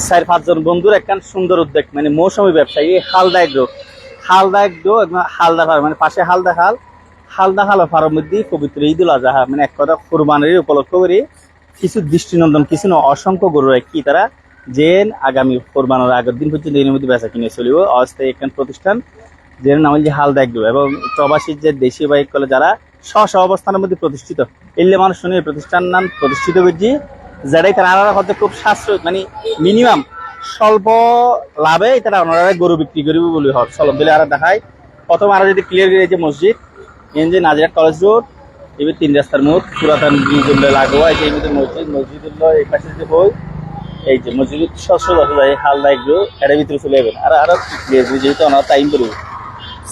চার, পাঁচজন বন্ধুর একখান সুন্দর উদ্যোগ মানে মৌসুমী ব্যবসায়ী Halda agro Halda agro Halda farm মানে পাশে হালদা হাল হালদা হাল ফার্মের মধ্যে পবিত্র ঈদুল আজহা মানে এক কথা কোরবানির উপলক্ষ করে। কিছু দৃষ্টিনন্দন, কিছু না, অসংখ্য গরু কি তারা। যে আগামী কোরবানোর আগের দিন পর্যন্ত এর মধ্যে বেচা কিনে চলিব। অস্থায়ী একখান প্রতিষ্ঠান, যের নাম হচ্ছে হালদা এগ্রো এবং প্রবাসীর যে দেশীয় বাইক কলে যারা স্ব অবস্থানের মধ্যে প্রতিষ্ঠিত, এলে মানুষ শুনে প্রতিষ্ঠান নাম প্রতিষ্ঠিত করছি। যারাই তারা হয়তো খুব সাশ্রয় মানে মিনিমাম স্বল্প লাভে তারা ওনারা গরু বিক্রি করিব বলে হয় চলম দিলে আর দেখায় প্রথম আরও যদি ক্লিয়ার করে যে মসজিদ এন যে নাজিরাট কলেজ রোড, এবার তিন রাস্তার মোড়, পুরাতন ব্রিজ উল্লে এই যে এই মসজিদ এই পাশে যে বই এই যে মসজিদ যায় হালদা এগুলো এটার ভিতরে চলে যাবেন আর আরও ক্লিয়ার যেহেতু ওনার টাইম করব।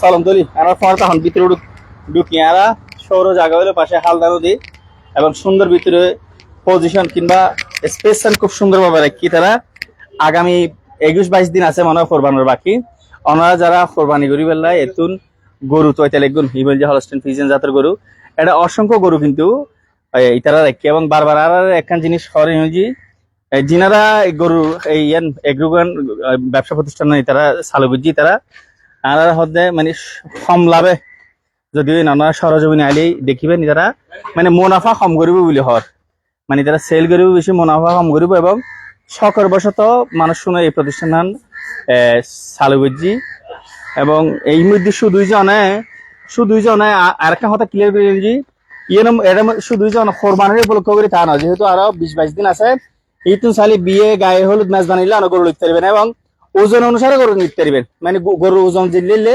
চলম দলি আমার পর তখন ভিতরে ঢুকি আর, সৌর জায়গা হলো পাশে হালদা নদী, এবং সুন্দর ভিতরে পজিশন কিংবা স্পেশন খুব সুন্দরভাবে রাখি তারা? আগামী একুশ বাইশ দিন আছে মনে হয় কোরবানোর বাকি। ওনারা যারা কোরবানি করি বেলায় এতুন গরু তো এটা লিখুন হিমেল যে হলস্টেন ফিজেন জাতের গরু। এটা অসংখ্য গরু কিন্তু, এই তারা রাখি এবং বারবার আর একখান জিনিস করে যে যিনারা গরু, এই ইয়ান, এগ্রোগান, ব্যবসা প্রতিষ্ঠান তারা চালু বুঝছি তারা। আর হতে মানে কম লাভে, যদিও নানা সরজমিনে আইলেই দেখিবেন তারা মানে মুনাফা কম করিব বুলি হর মানে তারা সেল করিব বেশি মুনাফা কম করিব এবং শখের বশত মানুষ শুনে এই প্রতিষ্ঠান বুঝছি এবং এই মধ্যে শুধুই জনে শুধুই জনে আর একটা কথা ক্লিয়ার করে দিচ্ছি ইয়ে এটা শুধুই উপলক্ষ তা যেহেতু আরও বিশ বাইশ দিন আছে এইটুন চালি বিয়ে, গায়ে হলুদ ম্যাচ বানাইলে আরও গরু লিখতে পারবেন এবং ওজন অনুসারে গরু নিতে পারবেন। মানে গরুর ওজন জিললে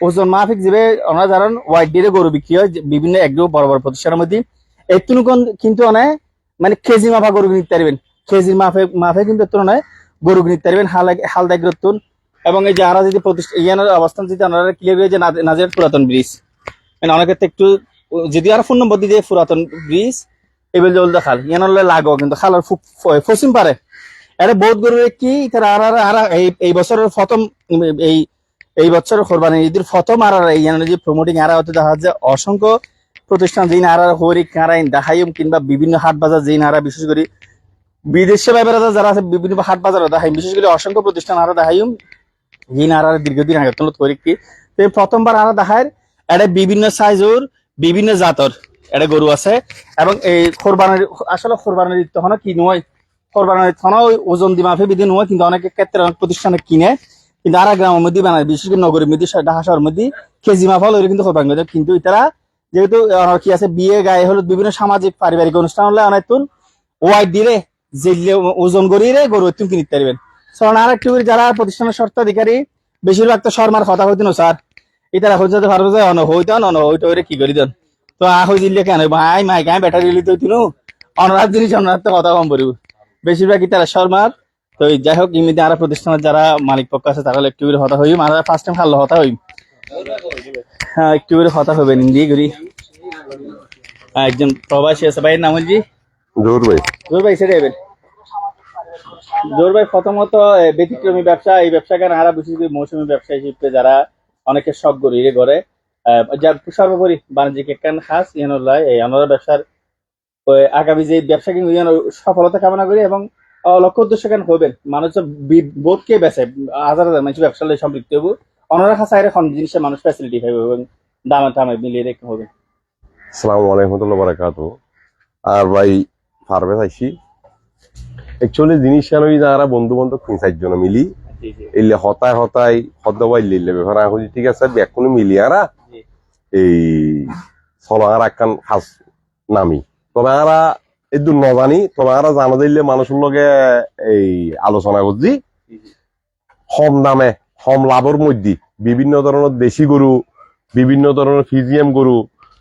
ওজন মাফিক যাবে আমরা ধরেন হোয়াইট দিয়ে গরু বিক্রি হয় বিভিন্ন একদম বড় বড় প্রতিষ্ঠানের মধ্যে। একটু কিন্তু অনেক মানে কেজি মাফা গরু নিতে পারবেন। কেজির মাফে মাফে কিন্তু একটু নয়, গরু নিতে পারবেন, হাল হালদা গ্রতুন এবং এই যে আরা যদি প্রতিষ্ঠা অবস্থান যদি আপনারা ক্লিয়ার হয়ে যে নাজ- নাজির পুরাতন ব্রিজ। মানে অনেকের তো একটু যদি আর ফোন নম্বর দিয়ে পুরাতন ব্রিজ এবার জল দেখাল ইয়ানোর লাগো কিন্তু খালার ফসিম পারে। এটা বহুত গরু কি তারা আর আর এই বছরের প্রথম এই এই বছরের কোরবানি ঈদের প্রথম আর আর এই যে প্রমোটিং আর হতে দেখা যায় অসংখ্য প্রতিষ্ঠান যেই আর হরি কারাইন দেখাইম কিংবা বিভিন্ন হাট বাজার যেই নারা, বিশেষ করে বিদেশে ব্যাপারে যারা আছে, বিভিন্ন হাট বাজার দেখাই বিশেষ করে অসংখ্য প্রতিষ্ঠান আরও দেখাইম যেই নারা দীর্ঘদিন আগে তুলত করি। কি প্রথমবার আরও দেখায় এটা বিভিন্ন সাইজর, বিভিন্ন জাতর এটা গরু আছে এবং এই কোরবানির, আসলে কোরবানির তখন কি নয়, কোরবানির তখন ওই ওজন দি মাফে বিধি নয়, কিন্তু অনেক ক্ষেত্রে অনেক প্রতিষ্ঠানে কিনে, কিন্তু আর গ্রামের মধ্যে বানায়, বিশেষ করে নগরের মধ্যে ঢাকা শহরের মধ্যে কেজি মাফা লইলে কিন্তু কোরবানি কিন্তু তারা যেহেতু কি আছে বিয়ে গায়ে হলুদ বিভিন্ন সামাজিক পারিবারিক অনুষ্ঠান হলে অনেক তুন ওয়াইট দিলে জেলে ওজন করিয়ে গরু তুন কিনতে পারবেন। কারণ আর একটু যারা প্রতিষ্ঠানের স্বত্বাধিকারী বেশিরভাগ তো শর্মার কথা হইতেন স্যার, ইতারা হইতে পারব যে, অন হইতো অন হইতো ওরে কি করি দেন? তো, আহ, হই দিলে কেন? ভাই, মাই, গায়ে ব্যাটারি লিতে হইতিনু অনরাত জিনিস অনরাত কথা কম পড়িব বেশিরভাগ ইতারা শর্মার, তো যাই হোক, ইমিতে আর প্রতিষ্ঠানের যারা মালিক পক্ষ আছে, তারা একটু হতা হইম, আর ফার্স্ট টাইম খাল্লো হতা হইম। হ্যাঁ একটু করে ইন্দি করি আহ, একজন প্রবাসী আছে ভাইয়ের নাম হলজি জোর ভাই। জোর ভাই সেটা এবেন। জোর ভাই প্রথমত ব্যতিক্রমী ব্যবসা এই ব্যবসা কেন আরা বিশেষ করে মৌসুমী ব্যবসা হিসেবে যারা অনেকে শখ করি রে করে আহ, যা সর্বোপরি বাণিজ্যিক একখান খাস ইয়ানুল্লাহ এই আমরা ব্যবসার আগামী যে ব্যবসা কিন্তু সফলতা কামনা করি এবং লক্ষ্য উদ্দেশ্য কেন হবেন? মানুষ বোধকে বেছে হাজার হাজার মানুষ ব্যবসা সম্পৃক্ত হব অনারা খাস খন জিনিসের মানুষ ফ্যাসিলিটি পাইবে এবং দামে টামে মিলিয়ে রেখে হবে। সালাম আলাইকুম বারাকাত আর ভাই একচুয়ালি জিনিস আমি যারা বন্ধু বান্ধব তিন চারজন মিলি। এলে হতায় হতায় হদ্দবাই লিলে ব্যাপার এখন ঠিক আছে ব্যাকুনি মিলি আরা? এই চলা একখান খাস নামি। তবে আরা এই দূর নজানি তবে আরা জানা দিলে মানুষের লগে এই আলোচনা করছি কম দামে কম লাভের মধ্যে। বিভিন্ন ধরনের দেশি গরু বিভিন্ন ধরনের ফিজিএম গরু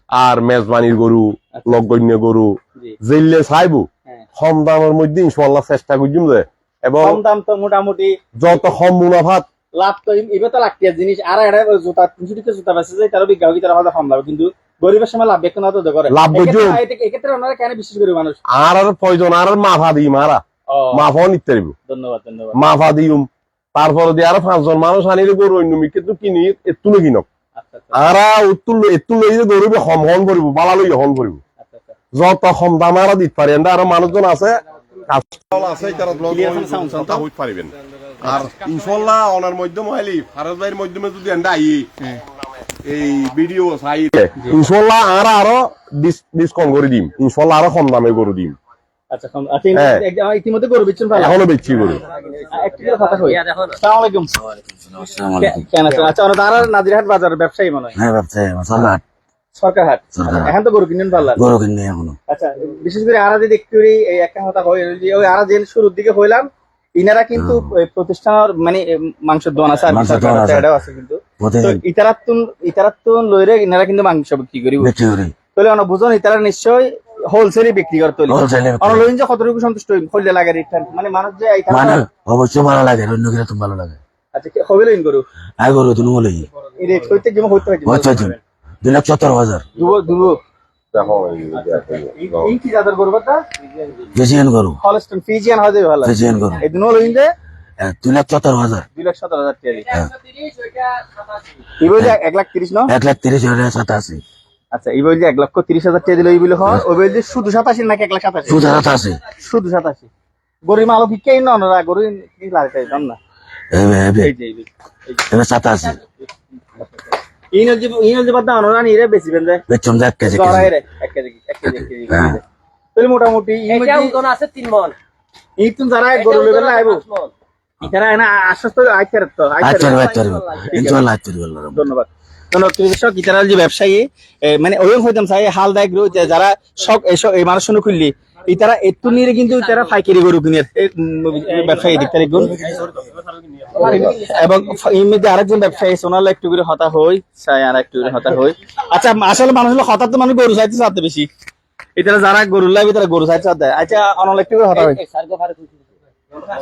আর মেজবানির গরু আচ্ছা। গরু। জি। জেললে চাইব হ্যাঁ। কম দামের মধ্যে ইনশাল্লাহ চেষ্টা করছিম যে। এবং কম দাম তো মোটামুটি যত কম মুনাফাত লাভ তো এবার তো লাগতে জিনিস আর এটা জুতা তিনশো টাকা জুতা বেচে যায় তারও বিজ্ঞাপন তারা হয়তো কম লাভ কিন্তু গরিবের সময় লাভ বেতন তো করে। লাভ বুঝুম। এক্ষেত্রে- ওনারা কেন বিশেষ করে মানুষ? আর আর প্রয়োজন আর মাফা দিই মারা মাফাও নিতে ধন্যবাদ ধন্যবাদ। মাফা দিউম তারপরে দিয়ে আর পাঁচজন মানুষ আনিলে গরু অন্য কিন্তু কিনি এত্তু কিনক। আচ্ছা আচ্ছা। আর উত্তর এত্তু লইলে গরু হম হন করিব বালা লই হন করিব। আচ্ছা আচ্ছা। যত কম দাম আর দিতে পারি এন্ডা আর মানুষজন আছে আছে তারা ব্লগ তো? হইতে পারিবেন। আর ইনশাল্লাহ অনার মাধ্যম হইলি ফারাজ ভাইয়ের মাধ্যমে যদি এন্ডা আই এই ভিডিও চাই ইনশাল্লাহ আর আরও ডিসকাউন্ট করে দিম। ইনশাল্লাহ আরও কম দামে করে দিম। ব্যবসায়ী মনে হয়। হ্যাঁ সরকার সরকার হাট সরকার হাট। এখন তো গরু কিনেন পারলাম গরু কিনে এখনও। আচ্ছা বিশেষ করে আরা যদি একটু এই একটা কথা হয় ওই আরা যে শুরুর দিকে হইলাম ইনারা কিন্তু প্রতিষ্ঠানের মানে মাংসের দোকান আছে আর আছে, কিন্তু। ইতারাত্তুন ইতারাত্তুন লইরে ইনারা কিন্তু মাংস বিক্রি করি। তাহলে বুঝুন ইতারা নিশ্চয় হোলসেলে বিক্রি করে তুলি Wholesale এ বিক্রি অন করে। লইন যে কতটুকু সন্তুষ্ট হইম? হইলে লাগে রিটার্ন মানে মানুষ যে এই মানে অবশ্যই ভালো লাগে অন্য কিছু তুমি ভালো লাগে। আচ্ছা হবে লইন গরু? আয় গরু তুমি বলে এই রেট হইতে যেমন হইতে হয় হচ্ছে তুমি দুই লাখ সত্তর হাজার। দুবো দুবো। দেখো এই- কি জাতের গরু বাটা ফেসিয়ান গরু। হলস্টন ফিজিয়ান যাবে ভালো। ফেসিয়ান গরু। এই দুনো লইন যে দুই লাখ সত্তর হাজার। দুই লাখ সতেরো হাজার হ্যাঁ। এক লাখ তিরিশ ন? এক লাখ তিরিশ হাজার সাতাশি। আচ্ছা এই বই যে এক লক্ষ তিরিশ হাজার টাকা দিল এই বলে হয় ওই বই যে শুধু সাতাশি নাকি এক লাখ সাতাশি? সুদ সাতাশি। শুধু সাতাশি। গরিব আলো ভিক্ষাই না ওনারা গরিব কি লাগে জান না? সাতাশি। নিয়ে বেচবেন যায়। এক কেজি গড়াই এক কেজি এক কেজি এক কেজি। হ্যাঁ। তাহলে মোটামুটি এটা আছে তিন মন। ইতুন যারা গরু লেবেল আইবো এখানে আশ্বস্ত ধন্যবাদ। কৃষক ইতারাল যে ব্যবসায়ী মানে ওই হইতাম চাই হাল দায় গ্রো যে যারা সব এসব এই মানুষ খুললি ইতারা একটু নিয়ে কিন্তু তারা পাইকারি গরু কিনে ব্যবসায়ী দিক তারিখ এবং এর আরেকজন ব্যবসায়ী, সোনাল একটু করে হতা হই চাই আর একটু করে হতা হই। আচ্ছা আসলে মানুষ হলো হঠাৎ তো মানুষ গরু চাইতে চাতে বেশি। এটারা যারা গরু লাগবে তারা গরু চাইতে চাতে আচ্ছা অনল একটু করে হতা হই।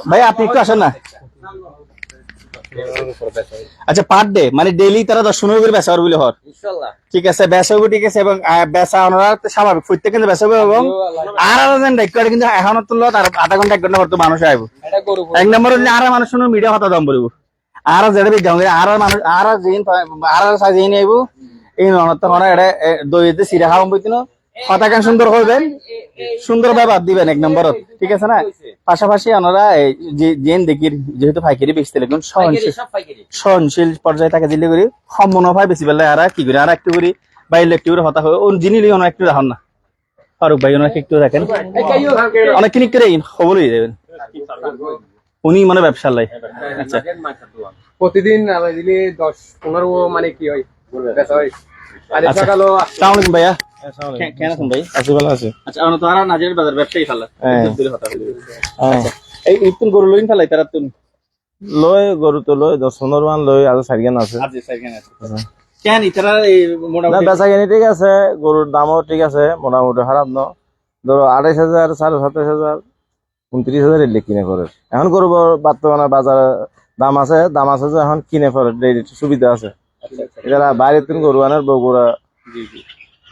ভাই, আপনি একটু আসেন না। আচ্ছা পার ডে মানে ডেইলি তারা দশ পনেরো করে বেচা বলে হর ঠিক আছে বেচা হবে ঠিক আছে এবং বেচা ওনারা স্বাভাবিক প্রত্যেক কিন্তু বেচা হবে এবং আর আর যেন দায়িত্ব করে কিন্তু এখন তো লত আর আধা ঘণ্টা এক ঘণ্টা পর তো মানুষ আইব। এক নম্বর আর মানুষ শুনে মিডিয়া কথা দাম বলব। আর যেটা বিজ্ঞান আর মানুষ আর যেন আর সাজিয়ে নিয়ে আইব এই হরা এটা দইতে সিরা খাওয়াম বইতিন কেন সুন্দর হইবেন সুন্দর দিবেন এক নম্বরত ঠিক আছে না? পাশাপাশি যে- জেন দেখির যেহেতু ফাইকারি বেচতে লাগুন সহনশীল সহনশীল পর্যায়ে তাকে দিলে করি। কম বেশি পেলে আর কি করি আর একটু করি বাইরে একটু করে হতা হয়। ও যিনি একটু রাখুন না। ফারুক ভাই ওনাকে একটু দেখেন অনেক কিনিক করে খবরই দেবেন উনি মানে ব্যবসার লাই। আচ্ছা। প্রতিদিন দিলে দশ পনেরো মানে কি হয়? হয় আচ্ছা। আলাইকুম ভাইয়া। কেন আছেন ভাই? আছি ভালো আছে। আচ্ছা আমরা তো আর নাজিরের বাজার ব্যবসায়ী ফালা। দূরে হতা হইল। এই ইতুন গরু লইন ফালাই তারা তুন লয় গরু তো লয় দশ পনেরো মান লয় আর সাইকেল আছে। আজি সাইকেল আছে। কেন ইতারা মোটামুটি বেচা কিনি ঠিক আছে গরুর দামও ঠিক আছে মোটামুটি খারাপ ন। ধরো আড়াইশ হাজার সাড়ে সাতাইশ হাজার উনত্রিশ হাজার এলে কিনে করে এখন গরু বর্তমানে বাজারে দাম আছে দাম আছে যে এখন কিনে পরে সুবিধা আছে। আচ্ছা, আচ্ছা, এছাড়া বাইরের তুন গরু আনের বগুড়া জি জি।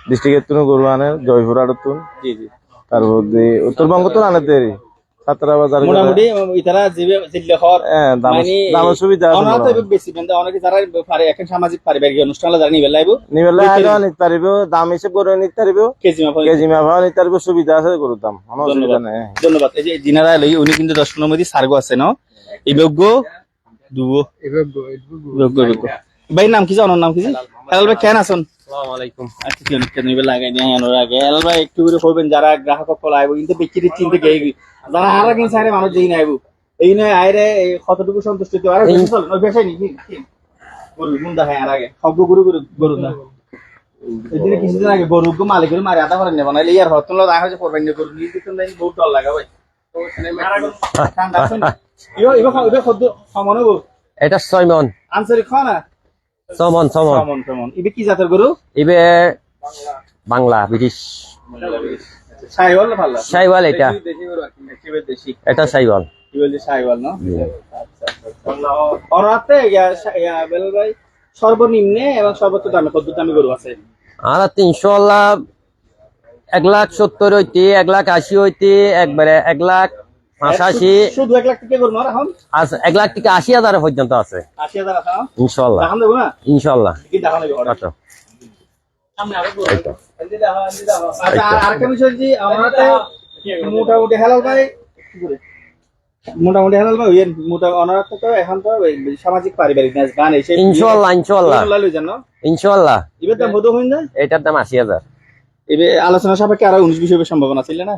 ডিস্ট্রিক্টের তুন গরু আনে জয়পুরহাটের তুন। জি জি। তারপর দিয়ে উত্তরবঙ্গ তুন আনে দেরি। সাতটা বাজার মোটামুটি ইতারা জিবে জিল্লে হর দাম সুবিধা আছে অনারা তো মোটামুটি। এবার বেশি কিন্তু অনেকে যারা পারে এখন সামাজিক পারিবারিক অনুষ্ঠান যারা নিবে লাইব। নিবেলে বিক্রি- নিতে পারিব দাম হিসেবে করে নিতে পারিব। কেজি মাফা কেজি মাফা নিতে পারিব সুবিধা আছে গরুর দাম। কোনো অসুবিধা ধন্যবাদ। ধন্যবাদ। এই যে জিনারা লই উনি কিন্তু দশ পনেরো মধ্যে সার্গো আছে ন? দুবো। ভাই নাম কি জানো? নাম কি হেলাল ভাই কেন আছেন আসসালামু আলাইকুম। আচ্ছা কি অনেক নিবে লাগাই দিয়ে আনোর আগে? হেলাল ভাই একটু করে হইবেন যারা গ্রাহক সকল আইব কিন্তু বিক্রি চিনতে গেই যারা আর কিন সাইরে মানুষ না আইব। এই নয় আইরে এই কতটুকু সন্তুষ্ট তো আর বেশি চল ওই বেশি নি গরু গুণ দেখায় আর আগে। সব গরু গরু গরু না। এদিনে কিছুদিন আগে গরু গো মালিক মারি আধা করে নেব নাইলে ইয়ার হতন লো দেখা হচ্ছে করবেন না গরু নিয়ে দিতেন নাই বহুত ডর লাগা ভাই। ঠান্ডা আছে না? ইবো খাও ইবো খদ্দ সমন হব এটা ছয় মন। আনসারি খাও সমন সমন ইবে কি জাতের গরু? ইবে বাংলা ব্রিটিশ। সাইওয়াল না ভালো সাইওয়াল এটা। এটা সাইওয়াল। সাইওয়াল না? অরাতে ইয়া ইয়া ভাই সর্বনিম্নে এবং সর্বোচ্চ দামে কত দামে গরু আছে? আর তিনশো লাভ এক লাখ সত্তর হইতে এক লাখ আশি হইতে একবারে এক লাখ পঁচাশি শুধু এক লাখ টাকা গরু এখন আছে এক লাখ থেকে আশি হাজার পর্যন্ত আছে। আশি হাজার আছে ইনশাল্লাহ। দেখান দেবো না ইনশাল্লাহ। কি দেখান দেবো order? আচ্ছা। আরেকটা বিষয় যে আমরা মোটামুটি হেলাল ভাই মোটামুটি হালাল বা মোটা অনার তো এখন তো সামাজিক পারিবারিক ন্যাস গান এসে ইনশাল্লাহ ইনশাল্লাহ। জানো ইনশাল্লাহ। এবার দাম হতো হইন না? এটার দাম আশি হাজার। এবার আলোচনা সাপেক্ষে আরও উনিশ বিশ হবে সম্ভাবনা ছিল না?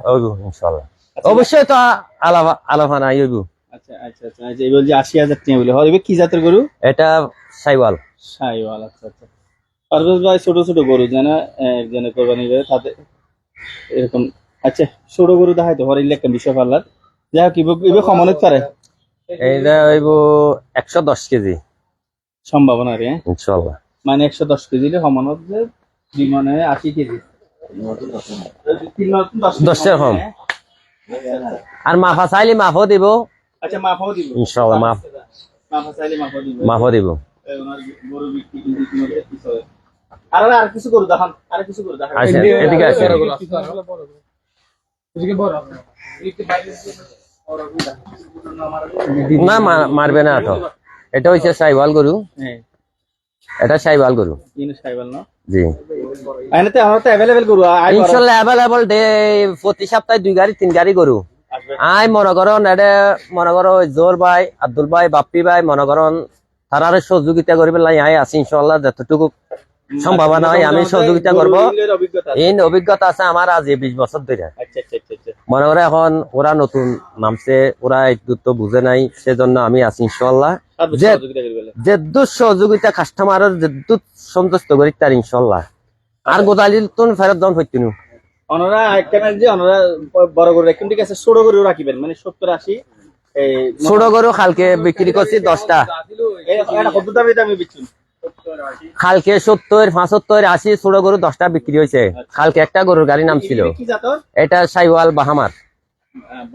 ইনশাল্লাহ। অবশ্যই তো আলাফা আলাফানা ইউব আচ্ছা আচ্ছা আচ্ছা আচ্ছা এবার যে আশি হাজার টাকা বলে। হয় কি জাতের গরু? এটা সাইওয়াল। সাইওয়াল আচ্ছা আচ্ছা। পারভেজ ভাই ছোট ছোট গরু যেন যেন কোরবানি করে তাতে এরকম। আচ্ছা ছোট গরু দেখাই তো হরিল একটা বিষয় পারলার যাই হোক এবার- এবার সমানত পারে। এইটা হইব একশো দশ কেজি। সম্ভাবনা রে হ্যাঁ? ইনশাল্লাহ মানে একশো দশ কেজি হলে সমানত যে দুই মানে আশি কেজি। দশ কম। আর মাফা চাইলে মাফও দিব। আচ্ছা মাফাও দিব। ইনশাল্লাহ মাফ মাফা চাইলে মাফাও দিব। মাফও দিব। গরু বিক্রি কিন্তু ইতিমধ্যে আর আর কিছু গরু দেখান আর কিছু গরু দেখান। আসেন এদিকে আসেন না মা- মারবে না এটা হচ্ছে সাইওয়াল গরু। হ্যাঁ। এটা গরু। সাইবাল না? জি। আইনাতে আমার তো অ্যাভেলেবেল গরু আই ইনশাল্লাহ ডে প্রতি সপ্তাহে দুই গাড়ি তিন গাড়ি গরু। আই মনে করন এটা মনে করো জোর ভাই আব্দুল ভাই বাপ্পি ভাই মনে করন তারার সহযোগিতা আই আছি যতটুকু সম্ভাবনা হয় আমি সহযোগিতা করব। গরুর অভিজ্ঞতা আছে। এই অভিজ্ঞতা আছে আমার আজ এই বিশ বছর ধরে। আচ্ছা আচ্ছা আচ্ছা আচ্ছা। মনে করে এখন ওরা নতুন নামছে ওরা একটু তো বুঝে নাই সেজন্য আমি আছি ইনশাল্লাহ তারপর যে- সহযোগিতা করি কাস্টমারের যেদুত সন্তুষ্ট করি তার ইনশাল্লাহ আর গোদালিল তো ফেরত দন হইতুনু মানে যে বড় ঠিক আছে ছোট গরু রাখিবেন মানে সত্তর আশি ছোট গরু খালকে বিক্রি করছি দশটা এটা কত দামে দামে বিচ্ছুন খালকে সত্তর পঁচাত্তর আশি ছোট গরু দশটা বিক্রি হয়েছে। খালকে একটা গরুর গাড়ি নাম ছিল। এটা সাইওয়াল বাহামার।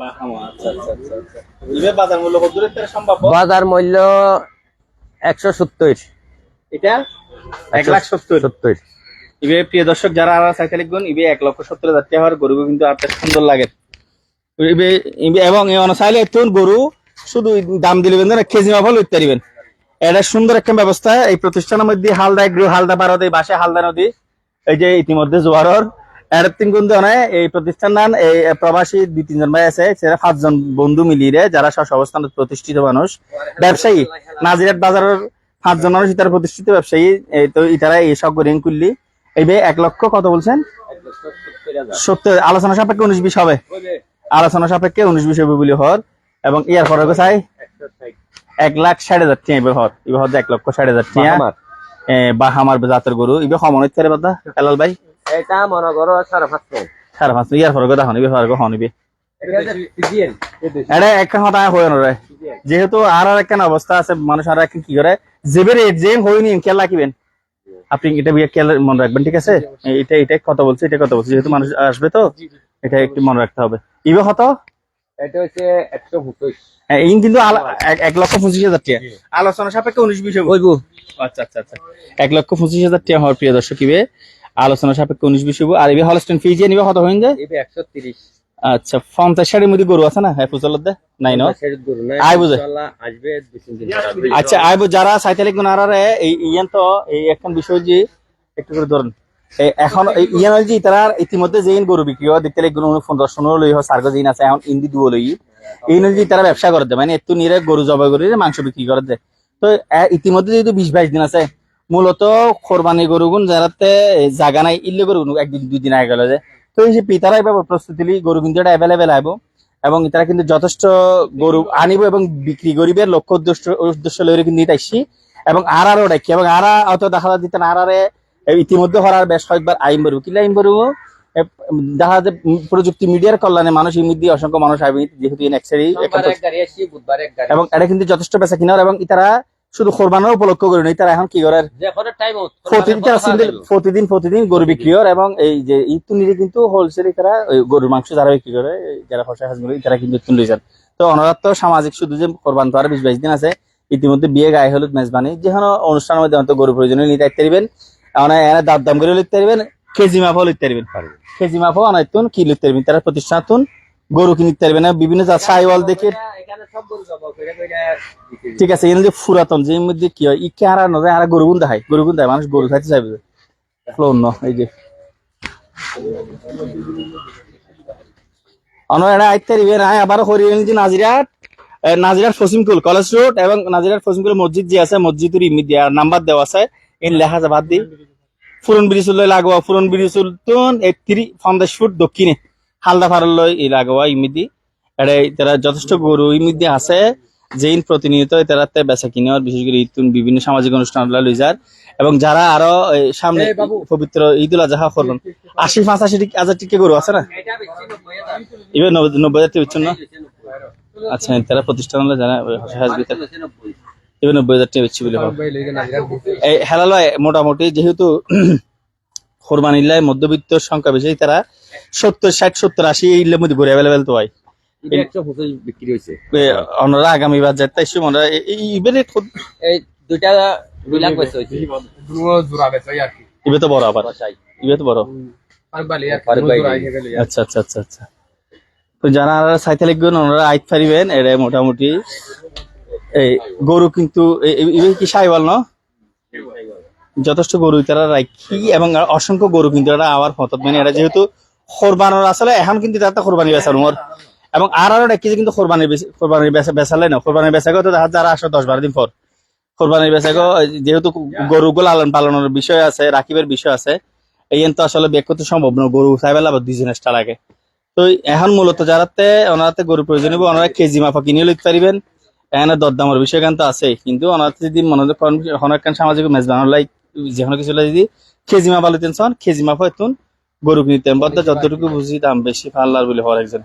বাহামা আচ্ছা আচ্ছা আচ্ছা বাজার মূল্য একশো সত্তর। এটা? এক লাখ সত্তর। সত্তর। ইবে প্রিয় দর্শক যারা আর সাইকেল লিখবেন ইবে এক লক্ষ সত্তর হাজার টাকা হওয়ার গরু কিন্তু আপনার সুন্দর লাগে। ইবে এবং এই তুন গরু শুধু দাম দিলেন না কেজি মাফল উঠতে দিবেন এটা সুন্দর একটা ব্যবস্থা। এই প্রতিষ্ঠানের মধ্যে হালদা এগ্রো হালদা পারদ এই বাসে হালদা নদী, এই যে ইতিমধ্যে জোয়ারর। তিন এই প্রতিষ্ঠান এই প্রবাসী দুই তিনজন ভাই আছে সেটা পাঁচজন বন্ধু মিলিয়ে যারা স্ব অবস্থান প্রতিষ্ঠিত মানুষ। ব্যবসায়ী, নাজিরাট বাজারের পাঁচজন মানুষ ইতার প্রতিষ্ঠিত ব্যবসায়ী। তো ইতারা এই সব রিং করলি এই বে এক লক্ষ কত বলছেন? সত্তর। আলোচনা সাপেক্ষে উনিশ বিশ হবে। আলোচনা সাপেক্ষে উনিশ বিশ হবে বলে হর। এবং ইয়ার পরে চাই এক লাখ ষাট হাজার টিয়া এবার হর এবার হর এক লক্ষ ষাট হাজার টিয়া। বা আমার জাতের গরু এবার সমন ইত্যাদি বাদা এলাল ভাই? এটা মনে করো সাড়ে পাঁচশো সাড়ে পাঁচ ইয়ার পরে কথা হনিবে পরে হনিবে এটা একটা কথা হয়ে নরে যেহেতু আর আর একটা অবস্থা আছে মানুষ আর একটা কি করে যেবে রেট যে হয়নি খেয়াল রাখবেন আপনি এটা বিয়ে খেয়াল মনে রাখবেন ঠিক আছে? এটা এটা কথা বলছে এটা কথা বলছে। যেহেতু মানুষ আসবে তো এটা একটু মনে রাখতে হবে। ইবে কত এটা হচ্ছে একশো পঁচিশ। হ্যাঁ, এই কিন্তু আলা- এক- লক্ষ পঁচিশ হাজার টাকা। আলোচনা সাপেক্ষে উনিশ বিশ হবে। হইব। আচ্ছা আচ্ছা আচ্ছা। এক লক্ষ পঁচিশ হাজার টাকা হওয়ার প্রিয় দর্শক ইবে। আলোচনা সাপেক্ষে উনিশ বিশ হব আর ইবে হলস্টেন ফিজিয়ে নিবে কত হইন যায় এটা একশো তিরিশ। আচ্ছা পঞ্চাশ মধ্যে গরু আছে না? হ্যাঁ দে। নাই ন বুঝে। আচ্ছা আইব যারা সাইকেল গুনারারে এই ইয়ান তো এই এখন বিষয় যে একটু করে ধরেন। এখন এই ইয়ান হল যে তারা ইতিমধ্যে যেইন গরু বিক্রি হয় দেখতে লাগবে পনেরো ষোলো লই হয় সার্গ যেইন আছে এখন ইন্দি দুও লই নয় যে তারা ব্যবসা করে দেয় মানে একটু নিরে গরু জবাই করে মাংস বিক্রি করে দেয় তো ইতিমধ্যে যেহেতু বিশ বাইশ দিন আছে মূলত কোরবানি গরু গুণ যারাতে জাগা নাই ইল্লে গরু একদিন দুই দিন আগে গেল যে। তো এই যে পিতারা এবার প্রস্তুতি গরু কিন্তু এটা অ্যাভেলেবেল আইব এবং তারা কিন্তু যথেষ্ট গরু আনিব এবং বিক্রি করিবে লক্ষ্য উদ্দেশ্য উদ্দেশ্য লইরে কিন্তু নিতে আসছি এবং আর আরও ডাকি এবং আর অত দেখা দিতেন আর আরে ইতিমধ্যে হরার বেশ কয়েকবার আইন বরু কিলা আইন বরু দেখা যায় প্রযুক্তি মিডিয়ার কল্যাণে মানুষ মধ্যে অসংখ্য মানুষ আইবে যেহেতু নেক্সারি এবং এটা কিন্তু যথেষ্ট বেচা কিনার এবং তারা শুধু কোরবানোর উপলক্ষ করে নেই তারা এখন কি করে? যে কোনো টাইম প্রতিদিন প্রতিদিন প্রতিদিন গরু বিক্রি করে এবং এই যে তুলিরে কিন্তু হোলসেলে তারা ওই গরুর মাংস যারা বিক্রি করে যারা ফসা হাঁসগুলো তারা কিন্তু তুলে যান তো অনারাত তো সামাজিক শুধু যে কোরবান তো আর বিশ বাইশ দিন আছে ইতিমধ্যে বিয়ে গায়ে হলুদ মেজবানি যে কোনো অনুষ্ঠানের মধ্যে হয়তো গরু প্রয়োজনীয় নিতে পারবেন এনে এনে দাম দাম করে লিখতে পারবেন কেজি মাপও লিখতে পারবেন। কেজি মাপও অনাইতুন কি লিখতে পারবেন? তারা প্রতিষ্ঠানতুন গরু কিনতে পারবেন না বিভিন্ন সাইওয়াল দেখে। ঠিক আছে এর যে ফুরাতন যে মধ্যে কি হয় ইকে আর নয় আর গরু গুন দেখায় গরু গুন দেয় মানুষ গরু খাইতে চাইবে। ন এই যে। অন্য এটা আইতে দিবেন আয় আবার হরিয়ান যে নাজিরাট এ, নাজিরাট ফসিমকুল কলেজ রোড এবং নাজিরাট ফসিমকুল মসজিদ যে আছে মসজিদের ইমিড দেওয়ার নাম্বার দেওয়া আছে। লেখা বাদ দি। ফুরন লাগোয়া ফুরন তুন পঞ্চাশ ফুট দক্ষিণে হালদা ফারল লাগোয়া ইমিদি এটা তারা যথেষ্ট গরু ইমিদি আছে যেইন প্রতিনিয়ত তারাতে বেচা কিনে আর বিশেষ করে ইতুন বিভিন্ন সামাজিক অনুষ্ঠান লই যার। এবং যারা আরও সামনে পবিত্র ঈদুল আজহা করবেন আশি পঁচাশি হাজার টিকে গরু আছে না? এবার নব্বই হাজার টিকা আচ্ছা তারা প্রতিষ্ঠান যারা এবার নব্বই হাজার টাকা বেচছি বলে এই হেলালয় মোটামুটি যেহেতু কোরবানিল্লায় মধ্যবিত্ত সংখ্যা বেশি তারা সত্তর ষাট সত্তর আশি এই ইল্লের মধ্যে ঘুরে অ্যাভেলেবেল তো হয় বিক্রি হয়েছে অন্যরা আগামী বার যাতে এসে এই- এই ইভেন্টে এই দুইটা দুই লাখ পয়সা হয়েছে ইবে তো বড় আবার। ইবে তো বড়। আচ্ছা আচ্ছা আচ্ছা আচ্ছা। তো যারা ওনারা আইত পারিবেন এটা মোটামুটি এই গরু কিন্তু কি সাইবাল ন? যথেষ্ট গরু তারা রাখি এবং অসংখ্য গরু কিন্তু এটা আবার ফতত মানে এটা যেহেতু কোরবানোর আসলে এখন কিন্তু তাতে কোরবানি বেচার মোর এবং আর আরও দেখছি কিন্তু কোরবানির কোরবানির বেচা বেচালে না। কোরবানির বেচাকে তো যারা আসো দশ বারো দিন পর। কোরবানির বেচাকে যেহেতু গরুগুলো লালন পালনের বিষয় আছে রাখিবের বিষয় আছে, এই তো আসলে বের করতে সম্ভব না, গরু চাইবেলা আবার দুই জিনিসটা লাগে তো এখন মূলত যারাতে, ওনারাতে গরু প্রয়োজন হবে ওনারা কেজি মাফা কিনে লইতে পারিবেন। এখানে দরদামের বিষয় কিন্তু আছে কিন্তু ওনারা যদি মনে করেন সামাজিক মেজবান লাই যে কোনো কিছু যদি কেজি মাপা লইতেন চান কেজি মাপা গরু কিনতেন বদ্ধ যতটুকু বুঝি দাম বেশি, পাল্লার বলে হওয়ার একজন।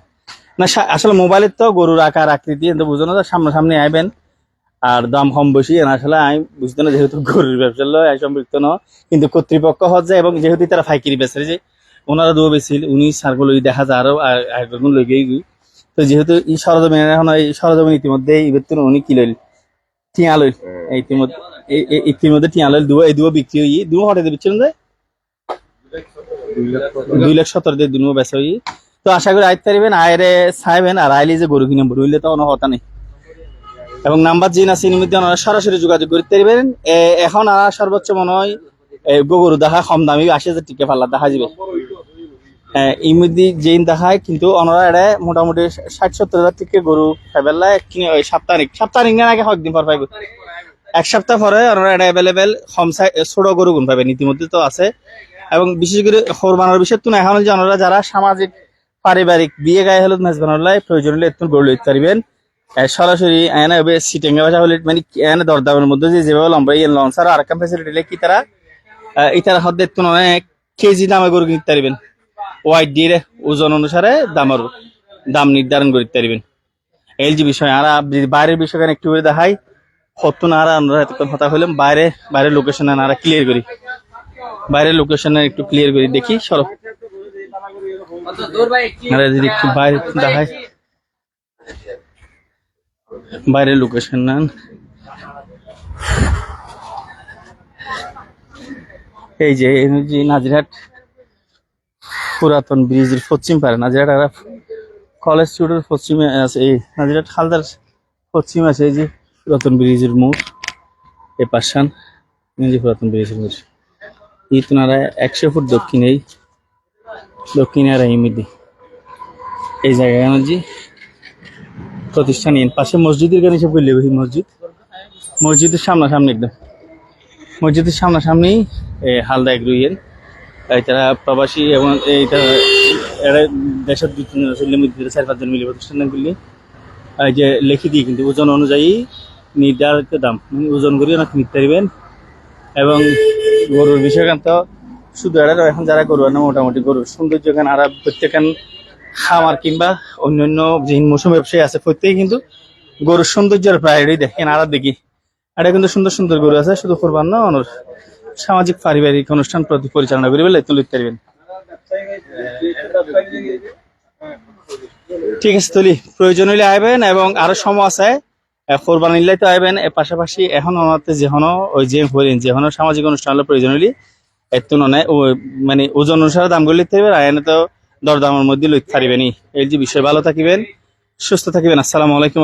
না আসলে মোবাইলের তো গরুর আকার, আকৃতি কিন্তু বুঝো না সামনে সামনে আইবেন। আর দাম কম বেশি আসলে আমি বুঝতে না, যেহেতু গরুর ব্যবসা লয় সম্পৃক্ত ন কিন্তু কর্তৃপক্ষ হচ্ছে এবং যেহেতু তারা ফাইকারি বেচে যে ওনারা দুও বেছিল উনি সারগুলো দেখা যায়, আরও একজন লই গিয়ে তো যেহেতু এই সরজমিন এখন এই সরজমিন ইতিমধ্যে এই বেতন উনি কি লইল? টিয়া লইল। এই ইতিমধ্যে ইতিমধ্যে টিয়া লইল। দুও এই দুও বিক্রি হই দুও হটে দিচ্ছেন যে? দুই লাখ সত্তর দিয়ে দুনো বেচা হই তো আশা করি আইতে পারিবেন আয়রে চাইবেন আর আইলে যে গরু কিনে বড় হইলে তো কোনো কথা নেই। এবং নাম্বার জিন আছে নিমিত্তে ওনারা সরাসরি যোগাযোগ করতে পারবেন। এখন আর সর্বোচ্চ মনে হয় গরু দেখা কম দামি আশি হাজার টিকা পাল্লা দেখা যাবে। ইমিদি যেইন দেখায় কিন্তু ওনারা এটা মোটামুটি ষাট সত্তর হাজার টিকে গরু খাইবেলা ওই সাপ্তাহিক সাপ্তাহিক না, আগে কয়েকদিন পর পাইব। এক সপ্তাহ পরে ওনারা এটা অ্যাভেলেবেল সাই ছোট গরু গুণ পাবেন ইতিমধ্যে তো আছে। এবং বিশেষ করে কোরবানোর বিষয় তো এখন যে ওনারা যারা সামাজিক, পারিবারিক বিয়ে গায়ে হলুদ মেজবানোর লাই প্রয়োজন হলে একটু গরু লিখতে পারিবেন। সরাসরি এনে হবে সিটিং এ বাসা হলে মানে এনে দরদামের মধ্যে যে যেভাবে লম্বা ইয়ে লঞ্চ আর আরেকটা ফেসিলিটি কি তারা ইতারা হদ্দে একটু অনেক কেজি দামে গরু কিনতে পারবেন। ওয়াইট দিয়ে ওজন অনুসারে দামের দাম নির্ধারণ করতে পারবেন। যে বিষয়, আর বাইরের বিষয় একটু করে দেখাই হতো না আর আমরা এতক্ষণ কথা হলাম বাইরে, বাইরের লোকেশন আর ক্লিয়ার করি। বাইরের লোকেশনে একটু ক্লিয়ার করি, দেখি, সরব। যদি একটু বাইরে দেখাই। বাইরের লোকেশন নেন এই যে নাজিরহাট। পুরাতন ব্রিজের পশ্চিম পারে। নাজিরহাট আর কলেজ রোডের পশ্চিমে আছে। এই নাজিরহাট হালদার পশ্চিমে আছে এই যে পুরাতন ব্রিজের মোড়। এই পাশান যে পুরাতন ব্রিজের মোড়। এই তোনারা একশো ফুট দক্ষিণেই দক্ষিণে আর ইমিদি এই জায়গায় জি প্রতিষ্ঠান পাশে মসজিদের গান হিসেবে করলে ওই মসজিদ। মসজিদের সামনাসামনি একদম। মসজিদের সামনাসামনি এ, হালদা এই তারা প্রবাসী এবং এইটা এরা দেশের দুই তিন চার পাঁচজন মিলে প্রতিষ্ঠান করলে। এই যে লিখে দিয়ে কিন্তু ওজন অনুযায়ী নির্ধারিত দাম মানে ওজন করিয়ে অনেক নিতে পারবেন। এবং গরুর বিষয়কান্ত শুধু এরা এখন যারা গরু আনে মোটামুটি গরুর সৌন্দর্য গান আর প্রত্যেকান খামার কিংবা অন্যান্য যে মৌসুম ব্যবসায়ী আছে প্রত্যেকে কিন্তু গরুর সৌন্দর্যের প্রায়োরিটি দেখেন, আর দেখি। এটা কিন্তু সুন্দর সুন্দর গরু আছে, শুধু কোরবান না, অনর। সামাজিক পারিবারিক অনুষ্ঠান পরিচালনা করি বলে তুলে পারবেন। ঠিক আছে তুলি। প্রয়োজন হইলে আইবেন এবং আরও সময় আছে এ, কোরবান নিলে তো আইবেন। পাশাপাশি এখন ওনাতে যেহনো ওই যে হরিণ যেহনো সামাজিক অনুষ্ঠান হলে প্রয়োজন হইলে এত নয় মানে ওজন অনুসারে দামগুলো লিখতে পারবেন আর এনে তো দরদামের মধ্যে লইতে পারিবেনি এই যে বিষয় ভালো থাকিবেন সুস্থ থাকিবেন। আসসালামু আলাইকুম